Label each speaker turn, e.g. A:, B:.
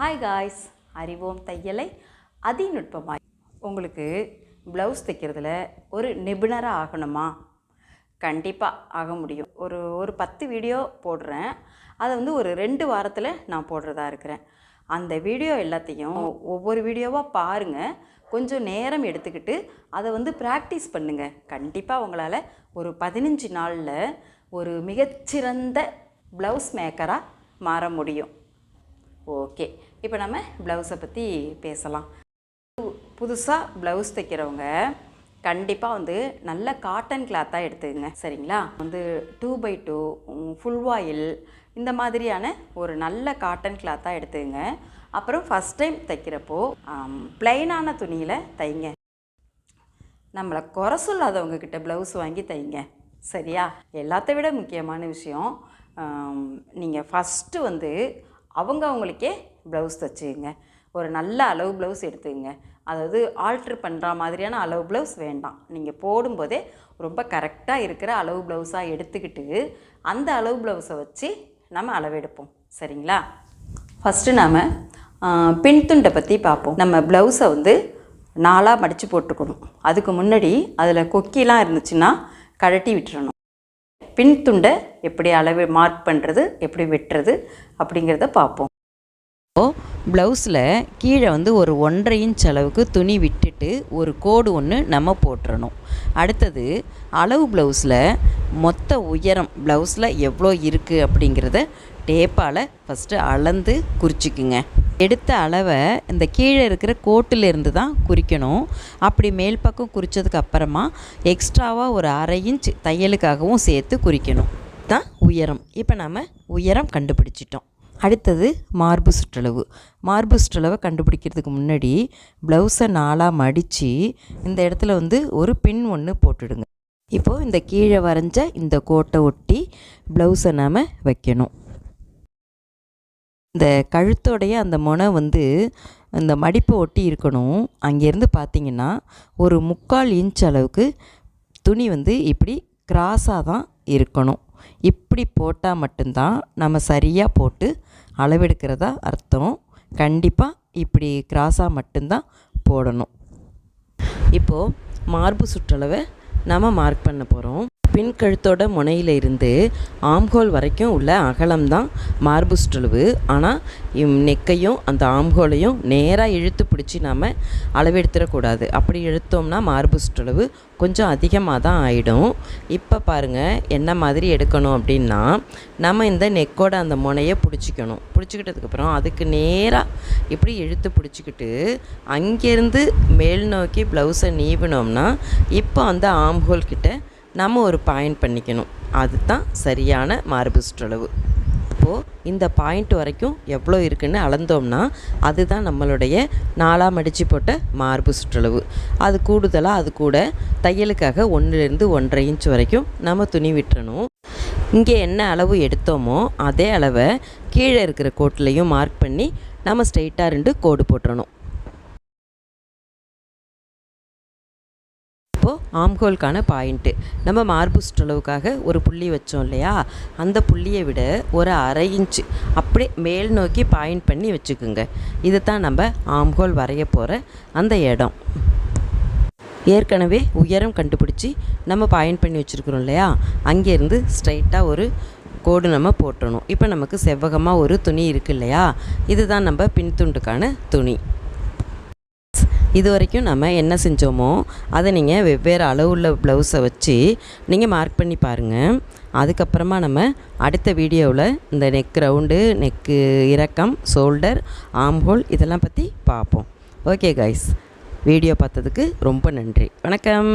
A: Hi guys அறிவோம் தையலை. அதிநுட்பமாய். உங்களுக்கு blouse தைக்கிறதுல ஒரு நிபுணராக ஆகணுமா? கண்டிப்பாக ஆக முடியும். ஒரு ஒரு பத்து வீடியோ போடுறேன். அதை வந்து ஒரு ரெண்டு வாரத்தில் நான் போடுறதா இருக்கிறேன். அந்த வீடியோ எல்லாத்தையும் ஒவ்வொரு வீடியோவாக பாருங்கள் கொஞ்சம் நேரம் எடுத்துக்கிட்டு அதை வந்து ப்ராக்டிஸ் பண்ணுங்கள் கண்டிப்பாக உங்களால் ஒரு பதினஞ்சு நாளில் ஒரு மிகச்சிறந்த ப்ளவுஸ் மேக்கராக மாற முடியும். ஓகே இப்போ நம்ம ப்ளவுஸை பற்றி பேசலாம். புதுசாக ப்ளவுஸ் தைக்கிறவங்க கண்டிப்பாக வந்து நல்ல காட்டன் கிளாத்தாக எடுத்துக்கங்க சரிங்களா? வந்து டூ பை டூ ஃபுல் வாயில் இந்த மாதிரியான ஒரு நல்ல காட்டன் கிளாத்தாக எடுத்துக்கங்க. அப்புறம் ஃபஸ்ட் டைம் தைக்கிறப்போ ப்ளைனான துணியில் தைங்க. நம்மளை குறை சொல்லாதவங்க கிட்ட ப்ளவுஸ் வாங்கி தைங்க சரியா? எல்லாத்த விட முக்கியமான விஷயம் நீங்கள் ஃபஸ்ட்டு வந்து அவங்க அவங்களுக்கே ப்ளவுஸ் தைச்சிங்க ஒரு நல்ல அளவு ப்ளவுஸ் எடுத்துங்க அதாவது ஆல்ட்ரு பண்ணுற மாதிரியான அளவு ப்ளவுஸ் வேண்டாம். நீங்கள் போடும்போதே ரொம்ப கரெக்டாக இருக்கிற அளவு ப்ளவுஸாக எடுத்துக்கிட்டு அந்த அளவு ப்ளவுஸை வச்சு நம்ம அளவெடுப்போம். சரிங்களா? ஃபஸ்ட்டு நாம் பின் துண்டை பற்றி பார்ப்போம். நம்ம ப்ளவுஸை வந்து நாலாக மடித்து போட்டுக்கணும். அதுக்கு முன்னாடி அதில் கொக்கிலாம் இருந்துச்சுன்னா கழட்டி விட்டுறணும். பின் துண்டை எப்படி அளவு மார்க் பண்ணுறது எப்படி வெட்டுறது அப்படிங்கிறத பார்ப்போம்.
B: ப்ளவுஸில் கீழே வந்து ஒரு ஒன்றரை இன்ச் அளவுக்கு துணி விட்டுட்டு ஒரு கோடு ஒன்று நம்ம போட்டுறணும். அடுத்தது அளவு ப்ளவுஸில் மொத்த உயரம் ப்ளவுஸில் எவ்வளோ இருக்குது அப்படிங்கிறத டேப்பால் ஃபஸ்ட்டு அளந்து குறிச்சிக்குங்க. எடுத்த அளவை இந்த கீழே இருக்கிற கோட்டிலிருந்து தான் குறிக்கணும். அப்படி மேல் பக்கம் குறித்ததுக்கு அப்புறமா எக்ஸ்ட்ராவாக ஒரு அரை இன்ச் தையலுக்காகவும் சேர்த்து குறிக்கணும். தான் உயரம். இப்போ நம்ம உயரம் கண்டுபிடிச்சிட்டோம். அடுத்தது மார்பு சுற்றளவு. மார்பு சுற்றளவை கண்டுபிடிக்கிறதுக்கு முன்னாடி ப்ளவுஸை நாளாக மடித்து இந்த இடத்துல வந்து ஒரு பின் ஒன்று போட்டுடுங்க. இப்போது இந்த கீழே வரைஞ்ச இந்த கோட்டை ஒட்டி ப்ளவுஸை நாம் வைக்கணும். இந்த கழுத்தோடைய அந்த முனை வந்து இந்த மடிப்பை ஒட்டி இருக்கணும். அங்கேருந்து பார்த்தீங்கன்னா ஒரு முக்கால் இன்ச் அளவுக்கு துணி வந்து இப்படி கிராஸாக தான் இருக்கணும். இப்படி போட்டால் மட்டும்தான் நம்ம சரியாக போட்டு அளவெடுக்கிறதா அர்த்தம். கண்டிப்பாக இப்படி கிராஸாக மட்டும்தான் போடணும். இப்போது மார்பு சுற்றளவை நம்ம மார்க் பண்ண போகிறோம் பின் கழுத்தோட முனையிலிருந்து ஆம்ஹோல் வரைக்கும் உள்ள அகலம்தான் மார்பு சுற்றளவு ஆனால் நெக்கையும் அந்த ஆம்ஹோலையும் நேராக இழுத்து பிடிச்சி நாம் அளவெடுத்துடக்கூடாது அப்படி இழுத்தோம்னா மார்பு சுற்றளவு கொஞ்சம் அதிகமாக தான் ஆகிடும் இப்போ பாருங்கள் என்ன மாதிரி எடுக்கணும் அப்படின்னா நம்ம இந்த நெக்கோட அந்த முனையை பிடிச்சிக்கணும். பிடிச்சிக்கிட்டதுக்கப்புறம் அதுக்கு நேராக இப்படி இழுத்து பிடிச்சிக்கிட்டு அங்கேருந்து மேல் நோக்கி ப்ளவுஸை நீவினோம்னா இப்போ அந்த ஆம்ஹோல் கிட்ட நம்ம ஒரு பாயிண்ட் பண்ணிக்கணும். அதுதான் சரியான மார்பு சுற்றளவு. இப்போது இந்த பாயிண்ட் வரைக்கும் எவ்வளோ இருக்குன்னு அளந்தோம்னா அதுதான் நம்மளுடைய நாலாம் அடித்து போட்ட மார்பு சுற்றளவு. அது கூடுதலாக அது கூட தையலுக்காக ஒன்றுலேருந்து ஒன்றரை இன்ச் வரைக்கும் நம்ம துணி விட்டுறணும். இங்கே என்ன அளவு எடுத்தோமோ அதே அளவை கீழே இருக்கிற கோட்லேயும் மார்க் பண்ணி நம்ம ஸ்ட்ரெயிட்டாக ரெண்டு கோடு போட்டுறணும். இப்போது ஆம்ஹோல்கான பாயிண்ட்டு நம்ம மார்பு சுற்றளவுக்காக ஒரு புள்ளி வச்சோம் இல்லையா? அந்த புள்ளியை விட ஒரு அரை இன்ச்சு அப்படியே மேல் நோக்கி பாயிண்ட் பண்ணி வச்சுக்குங்க. இது தான் நம்ம ஆம்ஹோல் வரைய போகிற அந்த இடம். ஏற்கனவே உயரம் கண்டுபிடிச்சி நம்ம பாயிண்ட் பண்ணி வச்சுருக்குறோம் இல்லையா? அங்கேருந்து ஸ்ட்ரைட்டாக ஒரு கோடு நம்ம போட்டணும். இப்போ நமக்கு செவ்வகமாக ஒரு துணி இருக்குது இல்லையா? இதுதான் நம்ம பின்துண்டுக்கான துணி. இது வரைக்கும் நம்ம என்ன செஞ்சோமோ அதை நீங்கள் வெவ்வேறு அளவுள்ள ப்ளவுஸை வச்சு நீங்கள் மார்க் பண்ணி பாருங்கள் அதுக்கப்புறமா நம்ம அடுத்த வீடியோவில் இந்த நெக் ரவுண்டு நெக்கு இறக்கம் ஷோல்டர் ஆம்ஹோல் இதெல்லாம் பற்றி பார்ப்போம். ஓகே கைஸ் வீடியோ பார்த்ததுக்கு ரொம்ப நன்றி. வணக்கம்.